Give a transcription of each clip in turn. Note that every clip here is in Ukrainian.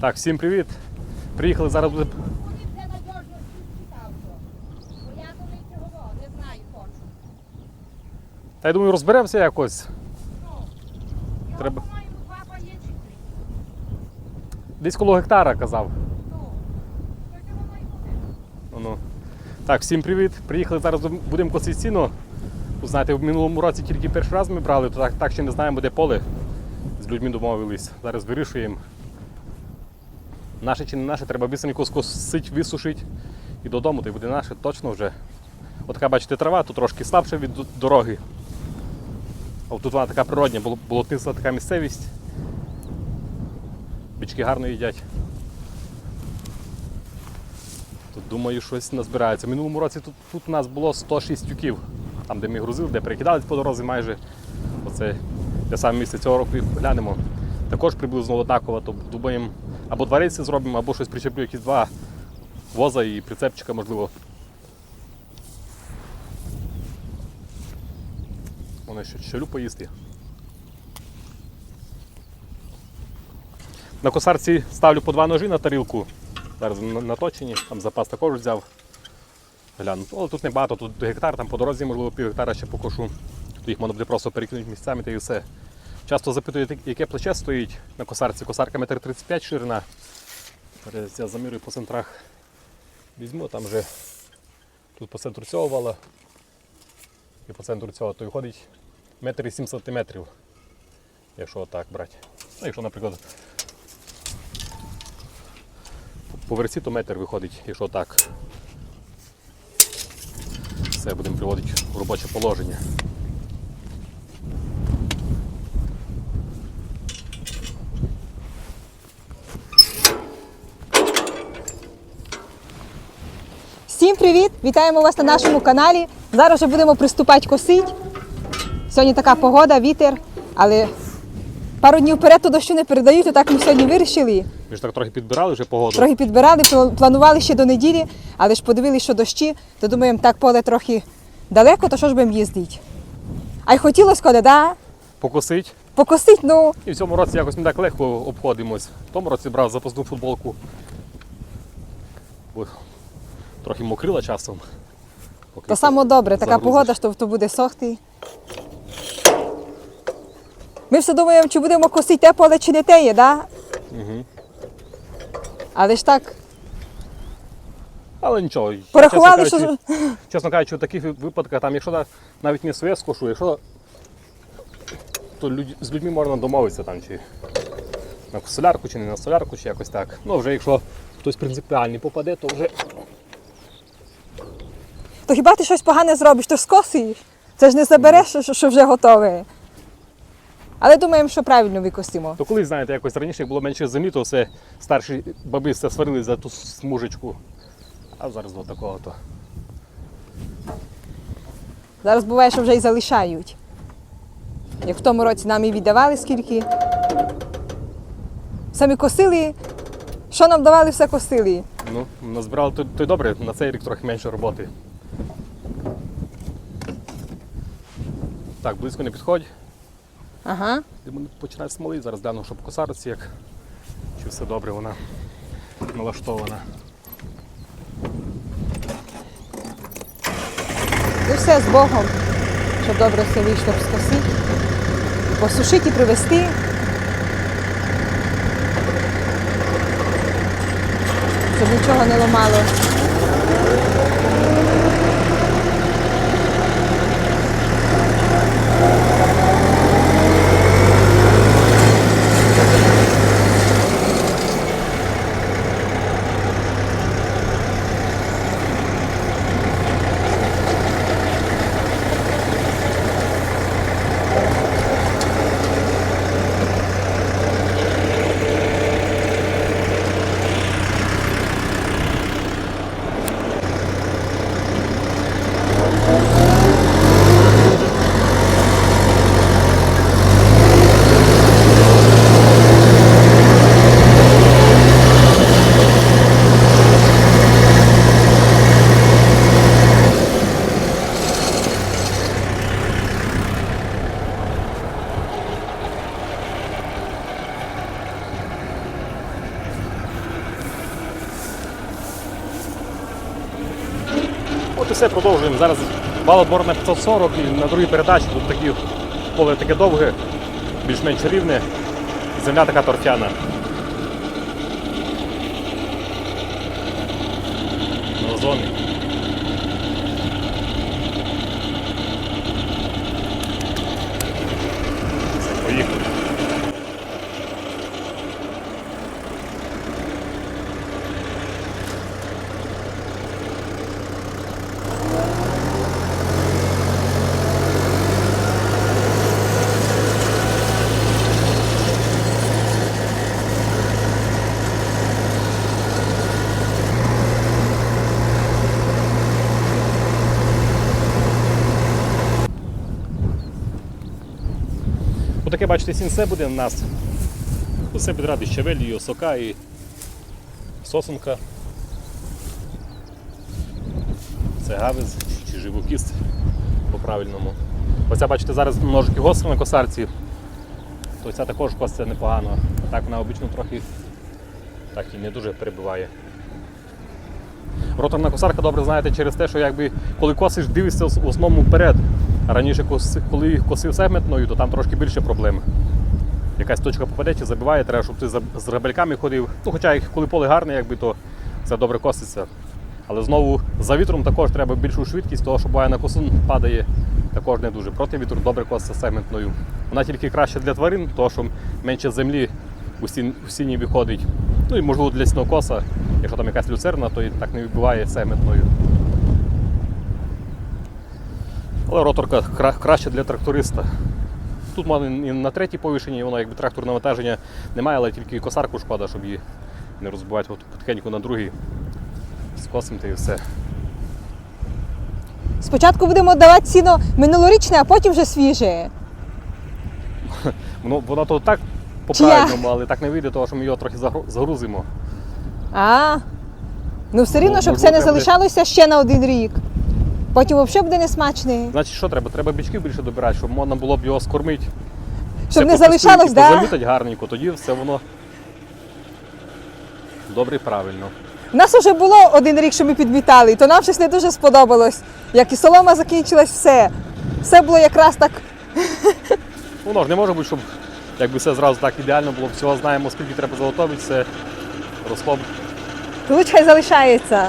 Так, всім привіт. Приїхали зараз буде. Та я думаю, розберемося якось. Треба-. Десь коло гектара казав. Ну, ну. Так, всім привіт. Приїхали зараз будемо косити сіно. Знаєте, в минулому році тільки перший раз ми брали, то так, так ще не знаємо, де поле. З людьми домовились. Зараз вирішуємо. Наше чи не наше, треба бісенько скосити, висушити і додому, й буде наше точно вже. От така, бачите, трава, тут трошки слабша від дороги. А тут вона така природня, боло- болотиста така місцевість. Бички гарно їдять. Тут думаю, щось назбирається. Минулому році тут, тут у нас було 106 тюків, там де ми грузили, де перекидались по дорозі майже. Оце те саме місце цього року і глянемо. Також приблизно однаково, то думаємо, або два рейси зробимо, або щось причеплю, якісь два воза і прицепчика, можливо. Вони ще щелю поїсти. На косарці ставлю по два ножі на тарілку. Зараз наточені, там запас також взяв. Гляну. Ну, Але тут небагато, тут гектар, там по дорозі, можливо, пів гектара ще покошу. То їх можна буде просто перекинути місцями та і все. Часто запитують, яке плече стоїть на косарці. Косарка 1,35 м ширина. Зараз я замірюю по центрах. Візьму там вже тут по центру цього вала і по центру цього, то виходить 1,7 см. Якщо отак брати. Ну, якщо, наприклад, по версі то метр виходить, якщо так. Все будемо приводити в робоче положення. Всім привіт! Вітаємо вас на нашому каналі. Зараз вже будемо приступати косити. Сьогодні така погода, вітер, але пару днів вперед то дощу не передають, то так ми сьогодні вирішили. Ми ж так трохи підбирали вже погоду. Трохи підбирали, пла- планували ще до неділі, але ж подивилися, що дощі, то думаємо, так поле трохи далеко, то що ж будемо їздити. А й хотілося, коли, да? Покосить. покосити, ну, І в цьому році якось ми так легко обходимось. В тому році брав запасну футболку. Бо трохи мокрила часом. Поки то саме добре, така загрузиш. погода, що то буде сохти. Ми все думаємо, чи будемо косити те поле, чи не те є, да? Мгм. Але ж так, Але нічого. порахували, чесно що. кажучи, чесно кажучи, у таких випадках, там, якщо навіть не своє скошу, якщо то люд- з людьми можна домовитися там, чи на солярку, чи не на солярку, чи якось так. Ну, вже якщо хтось принципіальний попаде, то вже То хіба ти щось погане зробиш, то ж скосиш. Це ж не забереш, що, вже готове. Але думаємо, що правильно викосимо. То колись, знаєте, якось раніше як було менше землі, то все старші баби все сварили за ту смужечку. А зараз до такого то. Зараз буває, що вже і залишають. Як в тому році нам і віддавали скільки. Самі косили, що нам давали, все косили. Ну, назбирали то, то й добре, на цей рік трохи менше роботи. Так, близько не підходь. Ага. Йдемо починати смоли. Зараз гляну, щоб косарці як. Чи все добре вона налаштована. І все з Богом, щоб добре все вийшло скосити, посушити і привезти. Щоб нічого не ламало. Балотбор на 540 і на другій передачі тут такі поле таке довге, більш-менш рівне, земля така торфяна. На озоні. Все, поїхали. Отаке, бачите, сінце буде в нас. Усе підряд і щавель, і осока, і сосунка. Це гавиз чи живокіст по-правильному. Оця, бачите, зараз ножики гостро на косарці, то ця також коситься непогано. А так вона обично трохи так і не дуже перебиває. Роторна косарка добре знаєте через те, що якби коли косиш, дивишся в основному вперед. Раніше, коли косив сегментною, то там трошки більше проблем. Якась точка попаде чи забиває, треба, щоб ти з грабельками ходив. Ну, хоча коли поле гарне, якби, то це добре коситься. Але знову за вітром також треба більшу швидкість, того, що буває на косу падає, також не дуже. Проти вітру добре коситься сегментною. Вона тільки краще для тварин, тому що менше землі у сін- у сіні виходить. Ну і можливо для сінокоса, якщо там якась люцерна, то і так не вибиває сегментною. Але роторка краще для тракториста. Тут можна і на третій повишенні, воно якби трактор навантаження немає, але тільки косарку шкода, щоб її не розбивати От потихеньку на другий. Скосимо і все. Спочатку будемо давати сіно минулорічне, а потім вже свіже. Воно, воно то так по-правильному, але так не вийде, тому що ми його трохи загрузимо. А. Ну все рівно, Ну, щоб це не залишалося ще на один рік. Потім взагалі буде несмачний. Значить, що треба? Треба бичків більше добирати, щоб можна було б його скормити. Щоб не залишалось, да? позамітати гарненько, тоді все воно добре і правильно. У нас вже було один рік, що ми підмітали, то нам щось не дуже сподобалось. Як і солома закінчилась, все. Все було якраз так. Воно ж не може бути, щоб якби все зразу так ідеально було, всього знаємо, скільки треба заготовити, все росло. Тут хай залишається.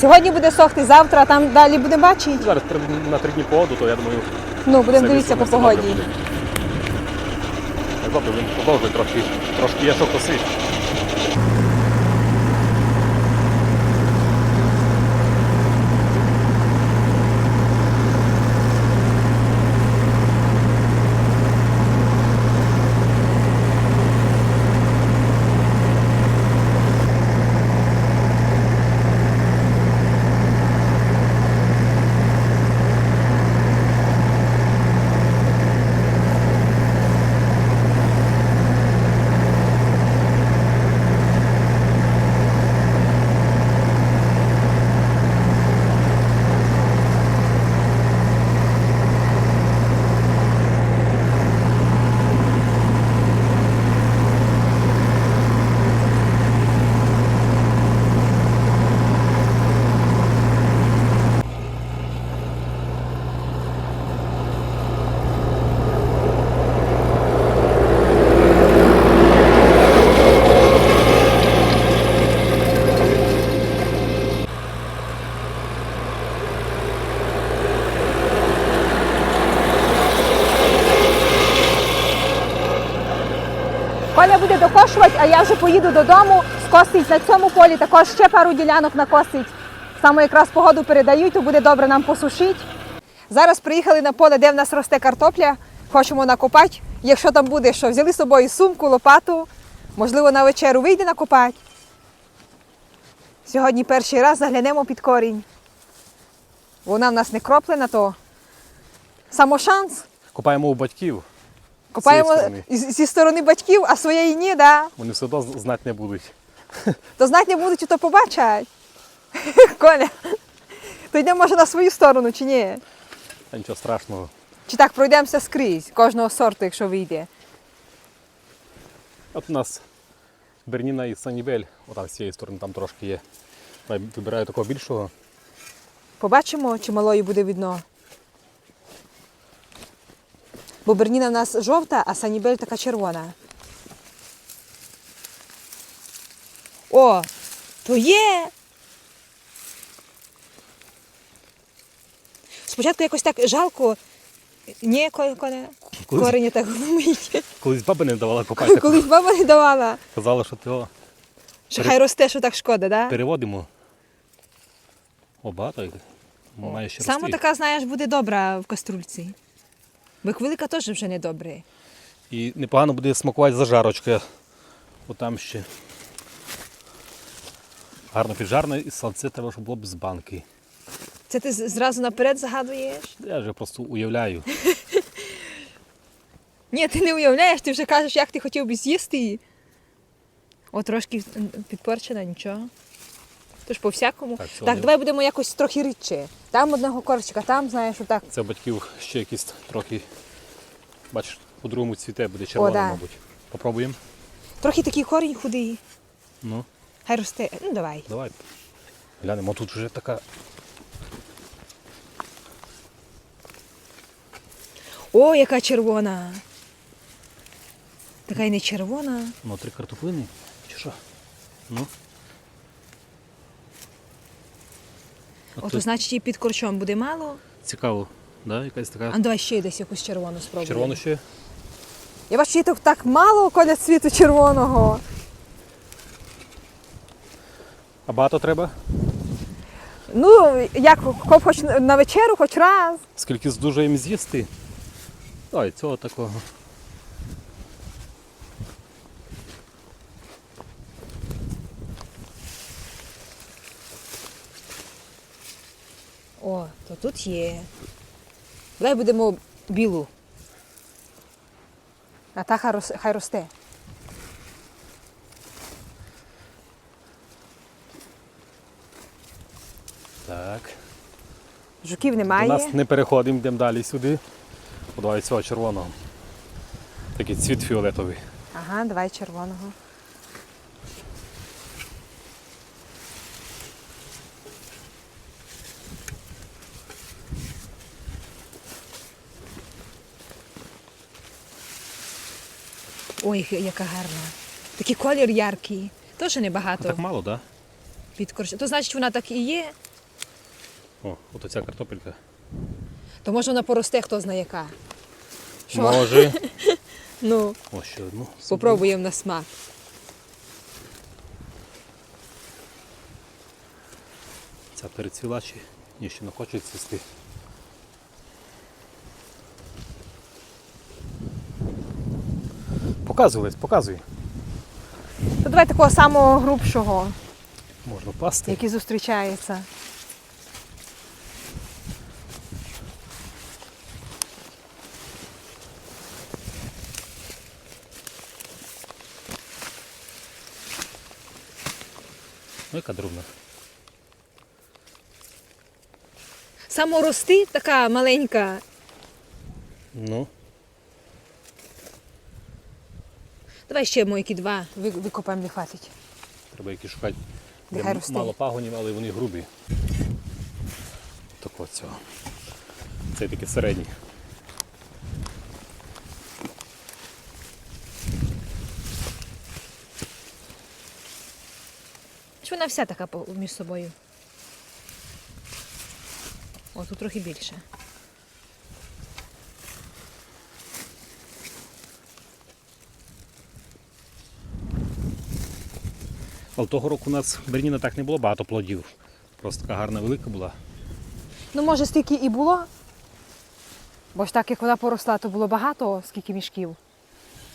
Сьогодні буде сохти, завтра, а там далі будемо бачити. Зараз три- на три дні погоду, то я думаю, Ну, будемо дивитися по погоді. Добре, він продовжує трошки, трошки є що косити. Коля буде докошувати, а я вже поїду додому, скосить на цьому полі, також ще пару ділянок накосить. Саме якраз погоду передають, то буде добре нам посушити. Зараз приїхали на поле, де в нас росте картопля. Хочемо накопати. Якщо там буде, що взяли з собою сумку, лопату, можливо, на вечеру вийде накопати. Сьогодні перший раз заглянемо під корінь. Вона в нас не кроплена, то самошанс. Копаємо у батьків. Копаємо сторони. зі сторони батьків, а своєї ні, да. Вони все одно знати не будуть. То знать не будуть, то побачать. Коля, то йдемо може на свою сторону чи ні? Та нічого страшного. Чи так пройдемося скрізь, кожного сорту, якщо вийде. От у нас Берніна і Санібель, отам з цієї сторони там трошки є. Вибираю такого більшого. Побачимо, чи малої буде видно. Бо Берніна в нас жовта, а Санібель така червона. О, то є. Спочатку якось так жалко. Ні, ко- коне. Колись- Кореня так глумить. Колись баба не давала копати. Колись баба не давала. Казала, що того Що хай росте, що так шкода, да? переводимо. О, багато їх. Має ще Саме рости. така, знаєш, буде добра в каструльці. Як теж вже не добре. І непогано буде смакувати зажарочка. Отам ще. Гарно піджарне і салце треба, щоб було б з банки. Це ти зразу наперед загадуєш? Я вже просто уявляю. Ні, ти не уявляєш, ти вже кажеш, як ти хотів би з'їсти її. О, трошки підпорчена, нічого. Тож по-всякому. Так, Так, не- давай будемо якось трохи рідше. Там одного корчика, там, знаєш, отак. Це у батьків ще якийсь трохи. Бачиш, по-другому цвіте буде червоно, да. мабуть. Попробуємо. Трохи такий корінь худий. Ну, Хай росте. Ну давай. давай. Глянемо, тут вже така. О, яка червона. Така й не червона. Ну, три картоплини. Чи що? Ну. А Ото тут значить і під корчом буде мало. цікаво, да? якась така. А ну давай ще десь якусь червону спробуємо. Червоно ще. Я бачу, її так мало коля цвіту червоного. А багато треба? Ну, як коп хоч на вечеру, хоч раз. Скільки здужаємо з'їсти? Ой, цього такого. О, то тут є. Давай будемо білу. А та хай росте. Так. Жуків немає. нас не переходимо, йдемо далі сюди. О, Давай цього червоного. Такий цвіт фіолетовий. Ага, давай червоного. Ой, яка гарна. Такий колір яркий. Теж небагато Так мало, так? під корч. То значить вона так і є. О, от оця картопелька. То може вона поросте, хто знає яка. Що? Може. Ну, О, ще одну. попробуємо на смак. Ця перецвіла чи ні, ще не хоче цвісти. Показуй, Лесь, показуй. То давай такого самого грубшого, Можна пасти. який зустрічається. Ну, яка дробна. Саморости така маленька. Ну, Давай ще мойки два викопаємо, не хватить. треба які шукати. де Нехай росте. мало пагонів, але вони грубі. Так от цього. Це такі середні. Чи вона вся така по- між собою? О, тут трохи більше. Але того року у нас в Берніна так не було багато плодів. Просто така гарна велика була. Ну, може, стільки і було. Бо ж так, як вона поросла, то було багато, скільки мішків.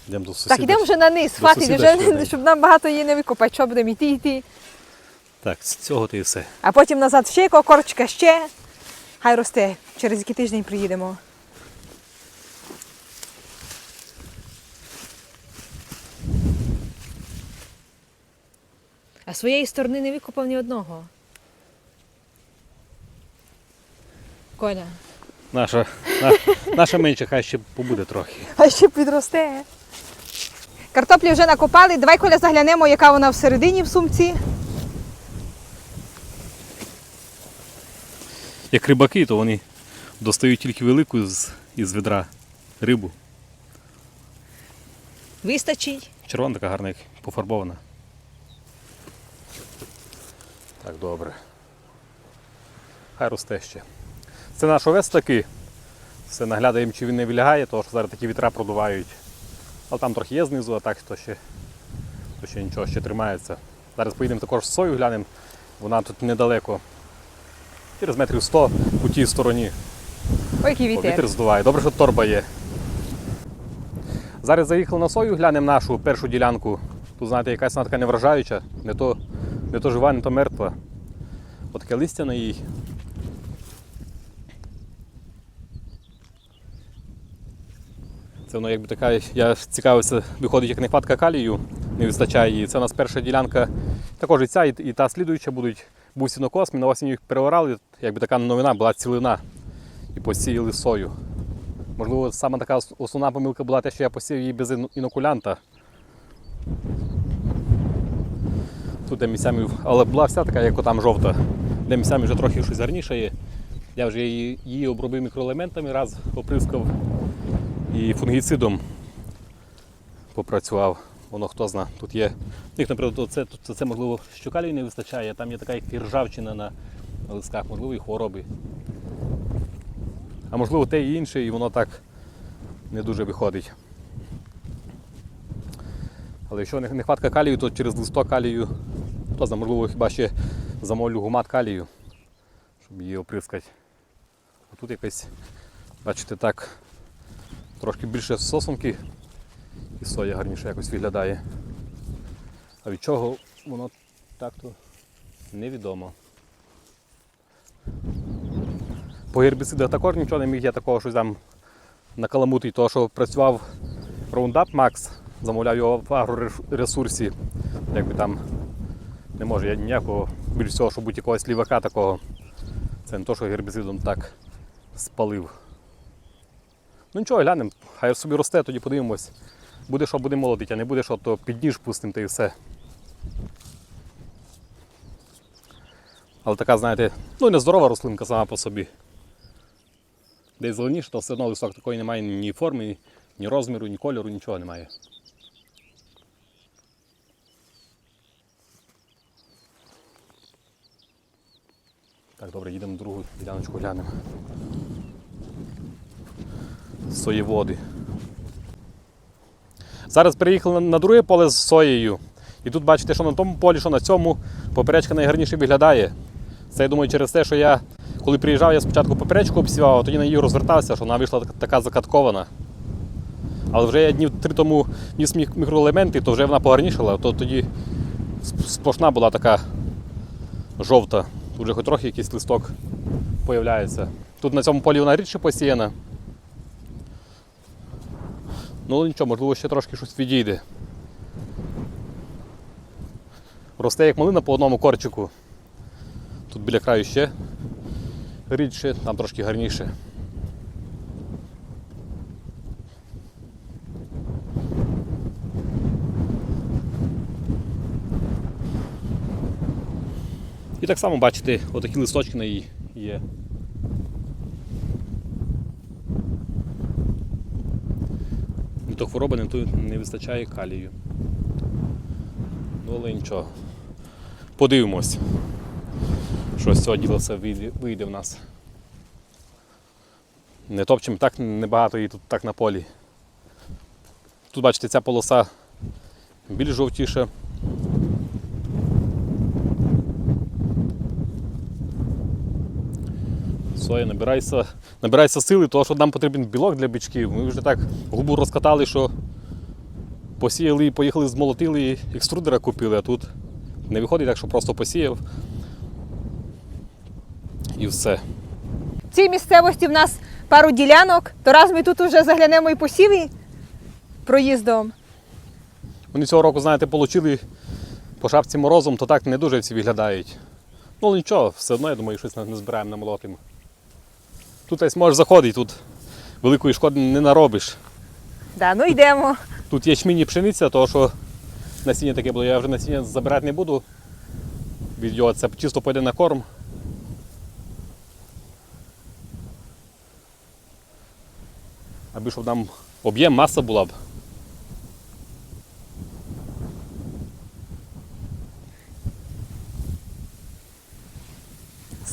Йдемо до сусіда. Так, ідемо вже на низ, хватить, сусіда вже, щоб нам багато її не викопати, що будемо йти, йти. Так, з цього ти і все. А потім назад ще якого корчика, ще. Хай росте. Через який тиждень приїдемо. А своєї сторони не викопав ні одного. Коля. Наша, на, наша менша хай ще побуде трохи. А ще підросте. Картоплі вже накопали. Давай, Коля, заглянемо, яка вона всередині в сумці. Як рибаки, то вони достають тільки велику з, із відра рибу. Вистачить. Червона така гарна, як пофарбована. Так, добре. Хай росте ще. Це наш овець такий. Все наглядаємо, чи він не вилягає, тому що зараз такі вітра продувають. Але там трохи є знизу, а так то ще, то ще нічого, ще тримається. Зараз поїдемо також сою глянемо. Вона тут недалеко. Через метрів 100 у тій стороні. Ой, який О, вітер. вітер здуває. Добре, що торба є. Зараз заїхали на сою, глянемо нашу першу ділянку. Тут, знаєте, якась вона така невражаюча, не то, не то жива, не то мертва. От таке листя на їй. Це воно якби така, я цікавився, виходить як нехватка калію, не вистачає її. Це у нас перша ділянка, також і ця, і, та слідуюча будуть. Був сінокос, на осінь їх переорали, якби така новина була цілина і посіяли сою. Можливо, саме така основна помилка була те, що я посів її без іно- інокулянта. Тут де місцями, але була вся така, як там жовта, де місцями вже трохи щось гарніше. Я вже її, її обробив мікроелементами, раз оприскав і фунгіцидом попрацював. Воно хто зна. Тут є. них, наприклад, це, це, це можливо щокалію не вистачає, там є така як ржавчина на, листках, можливо, і хвороби. А можливо те і інше, і воно так не дуже виходить. Але якщо не- нехватка калію, то через листок калію, то знає, можливо хіба ще замолю гумат калію, щоб її оприскати. А тут якась, бачите, так, трошки більше сосунки і соя гарніше якось виглядає. А від чого воно так то невідомо. По гербіцидах також нічого не міг, я такого щось там накаламутий, того що працював Roundup Max, замовляв його в агроресурсі. Якби там не може я ніякого більш всього, щоб будь якогось лівака такого. Це не то, що гербіцидом так спалив. Ну нічого, глянемо, хай собі росте, тоді подивимось. Буде що буде молодить, а не буде що, то під ніж пустим та і все. Але така, знаєте, ну не здорова рослинка сама по собі. Десь зеленіше, то все одно листок такої немає ні форми, ні розміру, ні кольору, нічого немає. Так, добре, їдемо на другу діляночку глянемо. Соєводи. Зараз переїхали на- друге поле з соєю. І тут бачите, що на тому полі, що на цьому поперечка найгарніше виглядає. Це я думаю через те, що я, коли приїжджав, я спочатку поперечку обсівав, а тоді на її розвертався, що вона вийшла така закаткована. Але вже я днів три тому ніс мікроелементи, то вже вона погарнішала, то тоді сплошна була така жовта. Тут вже хоч трохи якийсь листок появляється. Тут на цьому полі вона рідше посіяна. Ну нічого, можливо, ще трошки щось відійде. Росте як малина по одному корчику. Тут біля краю ще рідше, там трошки гарніше. І так само бачите, отакі листочки на її є. Не то хвороба, не вистачає калію. Ну але нічого. Подивимось, що з цього діла все вийде в нас. Не топчемо так небагато її тут так на полі. Тут бачите, ця полоса більш жовтіша. Соя, набирайся, набирайся сили, тому що нам потрібен білок для бичків. Ми вже так губу розкатали, що посіяли, і поїхали, змолотили, і екструдера купили, а тут не виходить так, що просто посіяв. І все. В цій місцевості в нас пару ділянок, то раз ми тут вже заглянемо і посіви проїздом. Вони цього року, знаєте, отримали по шапці морозом, то так не дуже всі виглядають. Ну нічого, все одно, я думаю, щось не збираємо на молотимо. Тут ось можеш заходити, тут великої шкоди не наробиш. Да, ну йдемо. Тут Тут ячмінь і пшениця, тому що насіння таке було, я вже насіння забирати не буду. Від його це чисто пойде на корм. Аби щоб нам об'єм, маса була б.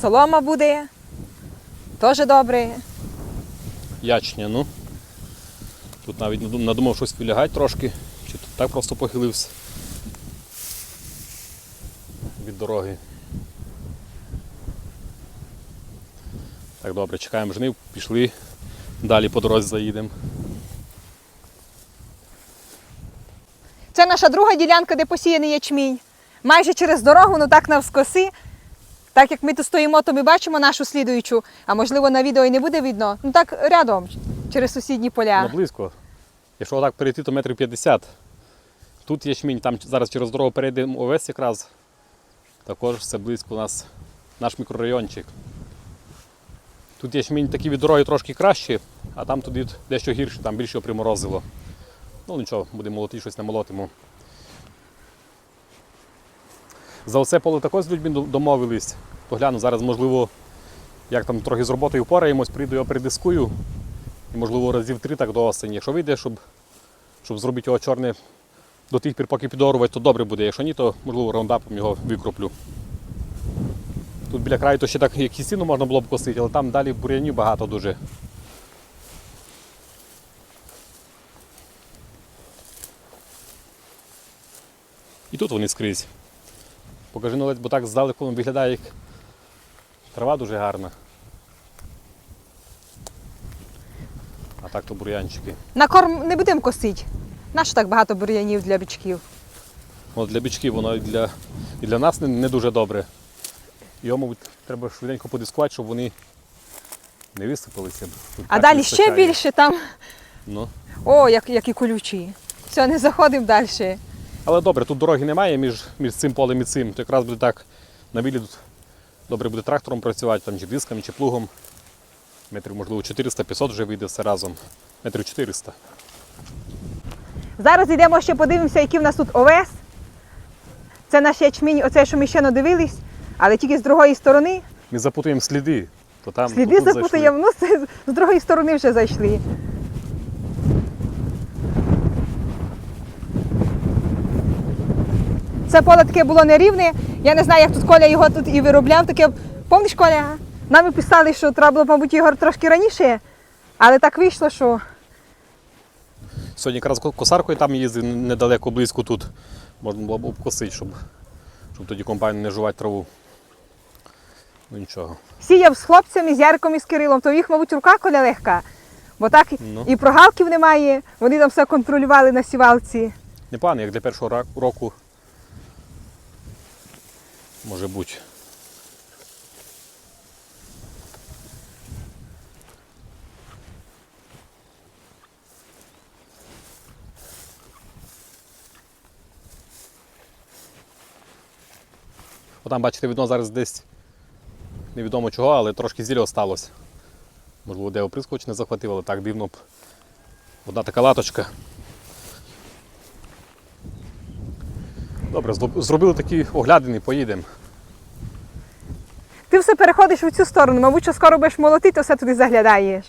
Солома буде. Теж добре. Ячня, ну. Тут навіть надумав щось вилягати трошки, чи тут так просто похилився від дороги. Так, добре, чекаємо жнив, пішли, далі по дорозі заїдемо. Це наша друга ділянка, де посіяний ячмінь. Майже через дорогу, ну так навскоси. Так як ми тут стоїмо, то ми бачимо нашу слідуючу, а можливо на відео і не буде видно. Ну так рядом, через сусідні поля. Ну, близько. Якщо отак перейти, то метрів 50. Тут ячмінь, там зараз через дорогу перейдемо овес якраз. Також все близько у нас наш мікрорайончик. Тут ячмінь такі від дороги трошки кращі, а там туди дещо гірше, там більше приморозило. Ну нічого, будемо молоти, щось намолотимо. За оце поле також з людьми домовились. То гляну, зараз можливо, як там трохи з роботою впораємось, прийду його передискую. І, можливо, разів три так до осені. Якщо вийде, щоб, щоб зробити його чорне до тих пір, поки підорувати, то добре буде. Якщо ні, то можливо раундапом його викроплю. Тут біля краю то ще так як сіну можна було б косити, але там далі бур'янів багато дуже. І тут вони скрізь. Покажи ну, бо так здалеку виглядає як трава дуже гарна. А так то бур'янчики. На корм не будемо косити. Нащо так багато бур'янів для бичків? От для бичків воно і для, і для нас не, не дуже добре. Його, мабуть, треба швиденько подискувати, щоб вони не висипалися. Тут А далі ще більше там. Ну. О, як, які колючі. Все, не заходимо далі. Але добре, тут дороги немає між, між цим полем і цим. То якраз буде так на вілі тут добре буде трактором працювати, там, чи диском, чи плугом. Метрів, можливо, 400-500 вже вийде все разом. Метрів 400. Зараз йдемо ще подивимося, який в нас тут овес. Це наш ячмінь, оце, що ми ще надивились, але тільки з другої сторони. Ми запутуємо сліди. То там, Сліди запутаємо, ну з другої сторони вже зайшли. Це поле таке було нерівне. Я не знаю, як тут Коля його тут і виробляв. Таке, помниш, Коля? Нам писали, що треба було, мабуть, його трошки раніше, але так вийшло, що Сьогодні якраз косаркою там їздив недалеко, близько тут. Можна було б обкосити, щоб, щоб тоді комбайн не жувати траву. Ну нічого. сіяв з хлопцями, з Яриком і з Кирилом, то їх, мабуть, рука Коля легка. Бо так Ну. і прогалків немає, вони там все контролювали на сівалці. Непогано, як для першого року. Може бути. Отам, бачите, видно зараз десь невідомо чого, але трошки зілля осталось. Можливо, де оприскувач не захватив, але так дивно б. Одна така латочка. Добре, зробили такі оглядини, поїдемо. Ти все переходиш в цю сторону, мабуть, що скоро будеш молотити, то все туди заглядаєш.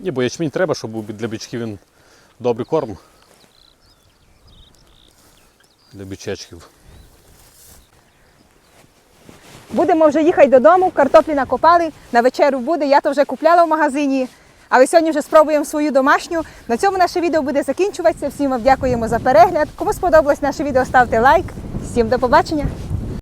Ні, бо ячмінь треба, щоб був для бичків він добрий корм. Для бичечків. Будемо вже їхати додому, картоплі накопали, на вечерю буде, я то вже купляла в магазині. Але сьогодні вже спробуємо свою домашню. На цьому наше відео буде закінчуватися. Всім вам дякуємо за перегляд. Кому сподобалось наше відео, ставте лайк. Всім до побачення!